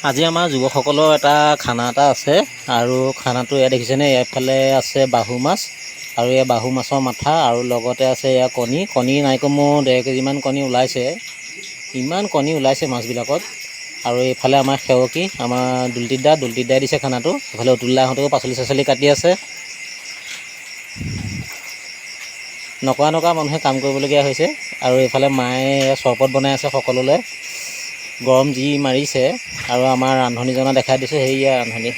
আজি আমাৰ যুৱকসকলৰ এটা খানা এটা আছে আৰু খানাটো এয়া দেখিছেনে এইফালে আছে বাহু মাছ আৰু এয়া বাহু মাছৰ মাথা আৰু লগতে আছে এয়া কণী। কণী নাই কমেও ডেৰ কেজিমান কণী ওলাইছে। ইমান কণী ওলাইছে মাছবিলাকত। আৰু এইফালে আমাৰ সেৱকী আমাৰ দুলটিত দা দুলটিত দাই দিছে খানাটো। এইফালে অতুল দাহঁতেও পাচলি চাচলি কাটি আছে। নকৰা নকৰা মানুহে কাম কৰিবলগীয়া হৈছে। আৰু এইফালে মায়ে চৰবত বনাই আছে সকলোলৈ। গৰম যি মাৰিছে আৰু আমাৰ ৰান্ধনীজনা দেখাই দিছোঁ সেয়া ৰান্ধনী।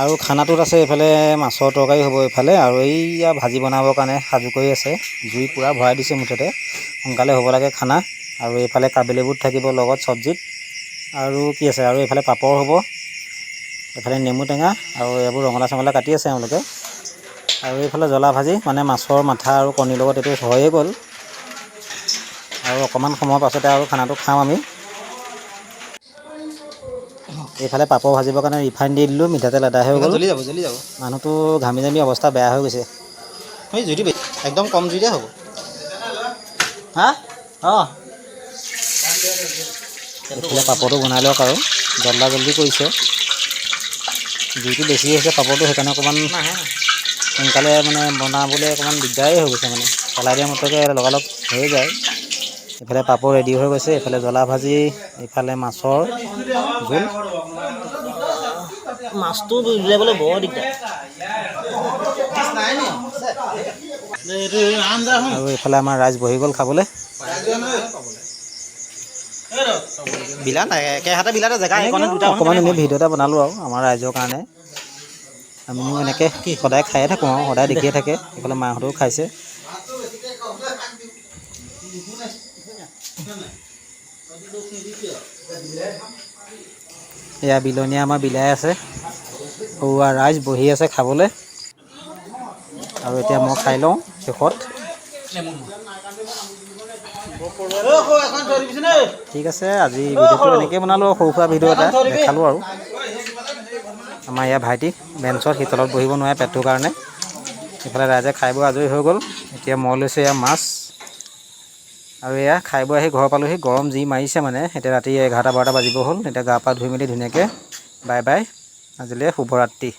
আৰু খানাটোত আছে এইফালে মাছৰ তৰকাৰী হ'ব এইফালে আৰু এইয়া ভাজি বনাবৰ কাৰণে সাজু কৰি আছে জুই পূৰা ভৰাই দিছে মুঠতে। সোনকালে হ'ব লাগে খানা আৰু এইফালে কাবেলি বুট থাকিব লগত চব্জিত। আৰু কি আছে আৰু এইফালে পাপৰ হ'ব এইফালে নেমু টেঙা আৰু এইবোৰ ৰঙালা চঙলা কাটি আছে এওঁলোকে আৰু এইফালে জ্বলা ভাজি মানে মাছৰ মাথা আৰু কণীৰ লগত এইটো হৈয়ে গ'ল। আৰু অকণমান সময়ৰ পাছতে আৰু খানাটো খাম আমি। এইফালে পাপৰ ভাজিবৰ কাৰণে ৰিফাইন দি দিলোঁ মিঠাতেল আদা হৈ গ'ল। জ্বলি যাব জ্বলি যাব। মানুহটো ঘামি জামি অৱস্থা বেয়া হৈ গৈছে। হয় জুইটো বেছি একদম কম জুইতে হ'ব। হা? অঁ। এইফালে পাপৰটো বনাই লওক আৰু জল্দা জল্দি কৰিছে। জুইটো বেছি হৈছে পাপৰটো সেইকাৰণে অকণমান সোনকালে মানে বনাবলৈ অকণমান দিগদাৰেই হৈ গৈছে মানে। পেলাই দিয়া মতকে লগালগ হৈ যায়। এইফালে পাপৰ ৰেডি হৈ গৈছে এইফালে জ্বলা ভাজি এইফালে মাছৰ জোল। মাছটো উলিয়াবলৈ বৰ দিগদাৰ। আৰু এইফালে আমাৰ ৰাইজ বহি গ'ল খাবলৈ। বিলাত একেহাতে বিলাতে জেগা অকণমান এনেই ভিডিঅ' এটা বনালোঁ আৰু আমাৰ ৰাইজৰ কাৰণে। আমিও এনেকৈ সদায় খায়ে থাকোঁ আৰু সদায় দেখিয়ে থাকে। এইফালে মাহঁতেও খাইছে। এয়া বিলনীয়া আমাৰ বিলাই আছে। সৰুৱা ৰাইজ বহি আছে খাবলৈ। আৰু এতিয়া মই খাই লওঁ শেষত ঠিক আছে আজি ভিডিঅ'টো এনেকৈ বনালোঁ সৰু সুৰা ভিডিঅ' এটা দেখালোঁ আৰু। আমাৰ ইয়াৰ ভাইটি বেঞ্চত সি তলত বহিব নোৱাৰে পেটটোৰ কাৰণে। ইফালে ৰাইজে খাই বৈ আজৰি হৈ গ'ল। এতিয়া মই লৈছোঁ এয়া মাছ। আৰু এয়া খাই বৈ আহি ঘৰ পালোহি। গৰম যি মাৰিছে মানে এতিয়া ৰাতি এঘাৰটা বাৰটা বাজিব হ'ল। এতিয়া গা পা ধুই মেলি ধুনীয়াকৈ বাই বাই আজিলৈ শুভৰাত্ৰি।